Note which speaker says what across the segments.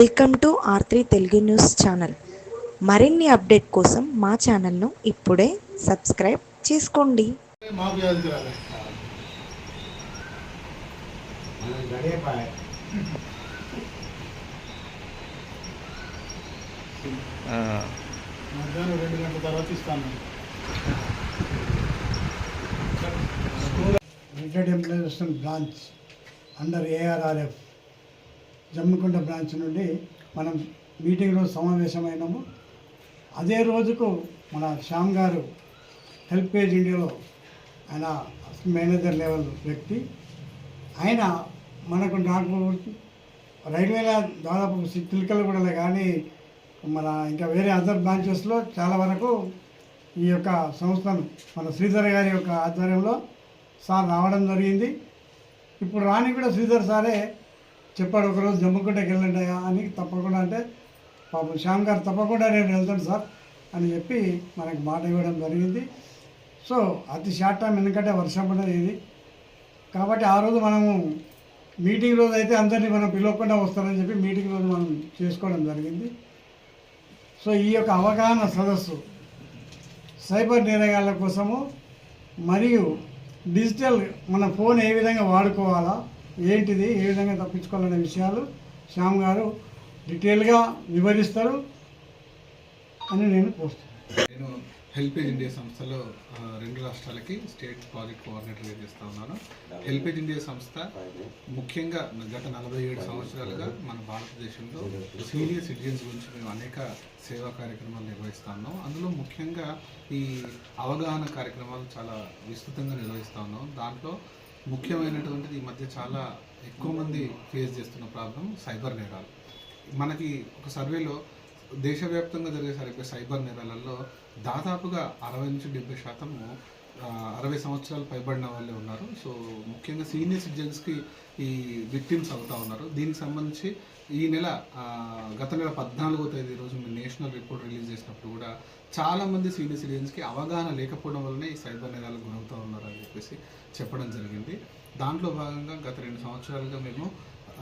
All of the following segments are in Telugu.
Speaker 1: Welcome to R three Telugu news channel. మరిన్ని అప్డేట్ కోసం మా ఛానల్ను ఇప్పుడే సబ్స్క్రైబ్ చేసుకోండి.
Speaker 2: రెండు గంటల తర్వాత ఇస్తాను
Speaker 3: retired employees branch under ARRF Jammikunta branch నుండి మనం మీటింగ్ రోజు సమావేశమైనాము. అదే రోజుకు మన శ్యామ్ గారు హెల్ప్ పేజ్ ఇండియాలో ఆయన మేనేజర్ లెవెల్ వ్యక్తి. ఆయన మనకు నాకు రైల్వేల దాదాపు తిలకలు కూడా కానీ మన ఇంకా వేరే అదర్ బ్రాంచెస్లో చాలా వరకు ఈ యొక్క సంస్థను మన శ్రీధర్ గారి యొక్క ఆధ్వర్యంలో సార్ రావడం జరిగింది. ఇప్పుడు రాని కూడా శ్రీధర్ సారే చెప్పాడు ఒకరోజు జమ్ముకుంటకి వెళ్ళండి అని తప్పకుండా అంటే పాపం శ్యామ్ గారు తప్పకుండా నేను వెళ్తాను సార్ అని చెప్పి మనకు మాట ఇవ్వడం జరిగింది. సో అతి షార్ట్ టైం ఎందుకంటే వర్షం పడేది ఇది కాబట్టి ఆ రోజు మనము మీటింగ్ రోజు అయితే అందరినీ మనం పిలవకుండా వస్తారని చెప్పి మీటింగ్ రోజు మనం చేసుకోవడం జరిగింది. సో ఈ యొక్క అవగాహన సదస్సు సైబర్ నేరగాళ్ళ కోసము మరియు డిజిటల్ మన ఫోన్ ఏ విధంగా వాడుకోవాలా ఏంటిది? ఏ విధంగా తప్పించుకోవాలనే విషయాలు శ్యామ్ గారు డీటెయిల్గా వివరిస్తారు అని నేను కోరుతున్నాను
Speaker 4: నేను హెల్పేజ్ ఇండియా సంస్థలో రెండు రాష్ట్రాలకి స్టేట్ ప్రాజెక్ట్ కోఆర్డినేటర్గా చేస్తూ ఉన్నాను. హెల్పేజ్ ఇండియా సంస్థ ముఖ్యంగా గత నలభై ఏడు సంవత్సరాలుగా మన భారతదేశంలో సీనియర్ సిటిజన్స్ గురించి మేము అనేక సేవా కార్యక్రమాలు నిర్వహిస్తూ ఉన్నాం. అందులో ముఖ్యంగా ఈ అవగాహన కార్యక్రమాలు చాలా విస్తృతంగా నిర్వహిస్తూ ఉన్నాం. దాంట్లో ముఖ్యమైనటువంటిది ఈ మధ్య చాలా ఎక్కువ మంది ఫేస్ చేస్తున్న ప్రాబ్లం సైబర్ నేరాలు. మనకి ఒక సర్వేలో దేశవ్యాప్తంగా జరిగే సరిగ్గా సైబర్ నేరాలలో దాదాపుగా అరవై నుంచి డెబ్బై శాతము అరవై సంవత్సరాలు పైబడిన వాళ్ళే ఉన్నారు. సో ముఖ్యంగా సీనియర్ సిటిజన్స్కి ఈ విక్టిమ్స్ అవుతా ఉన్నారు. దీనికి సంబంధించి ఈ నెల గత నెల పద్నాలుగో తేదీ రోజు మేము నేషనల్ రిపోర్ట్ రిలీజ్ చేసినప్పుడు కూడా చాలా మంది సీనియర్ సిటిజన్స్కి అవగాహన లేకపోవడం వల్లనే ఈ సైబర్ నేరాలకు గురవుతూ ఉన్నారు అని చెప్పేసి చెప్పడం జరిగింది. దాంట్లో భాగంగా గత రెండు సంవత్సరాలుగా మేము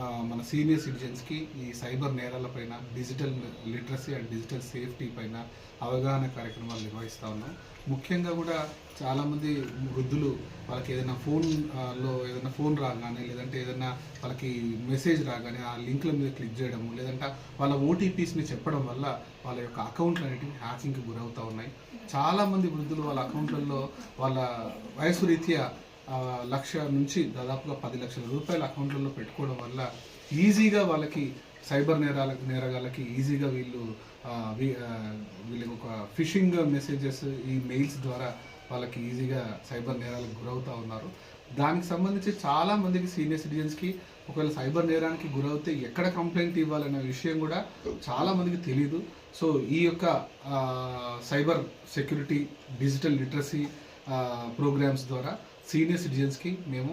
Speaker 4: మన సీనియర్ సిటిజన్స్కి ఈ cyber నేరాలపైన digital literacy and digital safety పైన అవగాహన కార్యక్రమాలు నిర్వహిస్తూ ఉన్నాం. ముఖ్యంగా కూడా చాలామంది వృద్ధులు వాళ్ళకి ఏదైనా ఫోన్లో ఏదైనా ఫోన్ రాగానే లేదంటే ఏదైనా వాళ్ళకి మెసేజ్ రాగానే ఆ లింక్ల మీద క్లిక్ చేయడము లేదంటే వాళ్ళ ఓటీపీస్ని చెప్పడం వల్ల వాళ్ళ యొక్క అకౌంట్లు అనేటివి హ్యాకింగ్కి గురవుతూ ఉన్నాయి. చాలామంది వృద్ధులు వాళ్ళ అకౌంట్లలో వాళ్ళ వయసు రీత్యా లక్ష నుంచి దాదాపుగా పది లక్షల రూపాయల అకౌంట్లలో పెట్టుకోవడం వల్ల ఈజీగా వాళ్ళకి సైబర్ నేరాల నేరగాళ్ళకి ఈజీగా వీళ్ళు వీళ్ళకి ఒక ఫిషింగ్ మెసేజెస్ ఈ మెయిల్స్ ద్వారా వాళ్ళకి ఈజీగా సైబర్ నేరాలకు గురవుతూ ఉన్నారు. దానికి సంబంధించి చాలా మందికి సీనియర్ సిటిజన్స్కి ఒకవేళ సైబర్ నేరానికి గురవుతే ఎక్కడ కంప్లైంట్ ఇవ్వాలనే విషయం కూడా చాలా మందికి తెలియదు సో ఈ యొక్క cyber security digital literacy programs ద్వారా సీనియర్ సిటిజన్స్కి మేము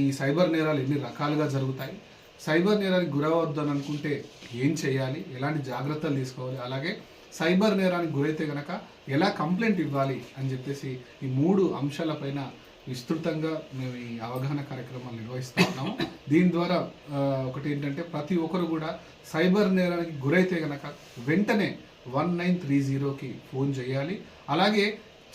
Speaker 4: ఈ సైబర్ నేరాలు ఎన్ని రకాలుగా జరుగుతాయి సైబర్ నేరానికి గురవద్దు అని అనుకుంటే ఏం చేయాలి ఎలాంటి జాగ్రత్తలు తీసుకోవాలి అలాగే సైబర్ నేరానికి గురైతే గనక ఎలా కంప్లైంట్ ఇవ్వాలి అని చెప్పేసి ఈ మూడు అంశాలపైన విస్తృతంగా మేము ఈ అవగాహన కార్యక్రమాలు నిర్వహిస్తూ ఉన్నాము. దీని ద్వారా ఒకటి ఏంటంటే ప్రతి ఒక్కరు కూడా సైబర్ నేరానికి గురైతే గనక వెంటనే వన్ నైన్ త్రీ జీరోకి ఫోన్ చేయాలి. అలాగే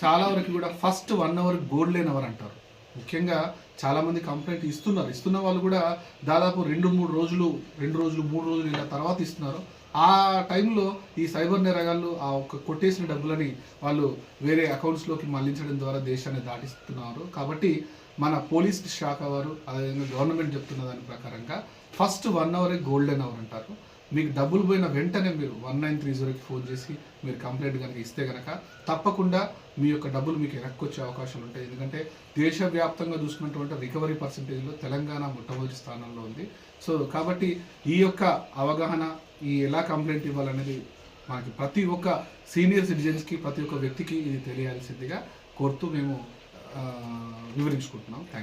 Speaker 4: చాలా వరకు కూడా ఫస్ట్ వన్ అవర్ గోల్డ్ లేని అవర్ అంటారు. ముఖ్యంగా చాలామంది కంప్లైంట్ ఇస్తున్నారు. ఇస్తున్న వాళ్ళు కూడా దాదాపు రెండు మూడు రోజులు రెండు రోజులు మూడు రోజులు ఇలా తర్వాత ఇస్తున్నారు. ఆ టైంలో ఈ సైబర్ నేరగాళ్ళు ఆ ఒక్క కొట్టేసిన డబ్బులని వాళ్ళు వేరే అకౌంట్స్లోకి మళ్ళించడం ద్వారా దేశాన్ని దాటిస్తున్నారు. కాబట్టి మన పోలీస్ శాఖ వారు అదేవిధంగా గవర్నమెంట్ చెప్తున్న దాని ప్రకారంగా ఫస్ట్ వన్ అవరే గోల్డెన్ అవర్ అంటారు. మీకు డబ్బులు పోయిన వెంటనే మీరు వన్ నైన్ త్రీ జీరోకి ఫోన్ చేసి మీరు కంప్లైంట్ కనుక ఇస్తే కనుక తప్పకుండా మీ యొక్క డబ్బులు మీకు వెనక్కి వచ్చే అవకాశాలు ఉంటాయి. ఎందుకంటే దేశవ్యాప్తంగా చూసుకున్నటువంటి రికవరీ పర్సంటేజ్లో తెలంగాణ మొట్టమొదటి స్థానంలో ఉంది. సో కాబట్టి ఈ యొక్క అవగాహన ఈ ఎలా కంప్లైంట్ ఇవ్వాలనేది మనకి ప్రతి ఒక్క సీనియర్ సిటిజన్స్కి ప్రతి ఒక్క వ్యక్తికి ఇది తెలియాల్సిందిగా కోరుతూ మేము వివరించుకుంటున్నాం. థ్యాంక్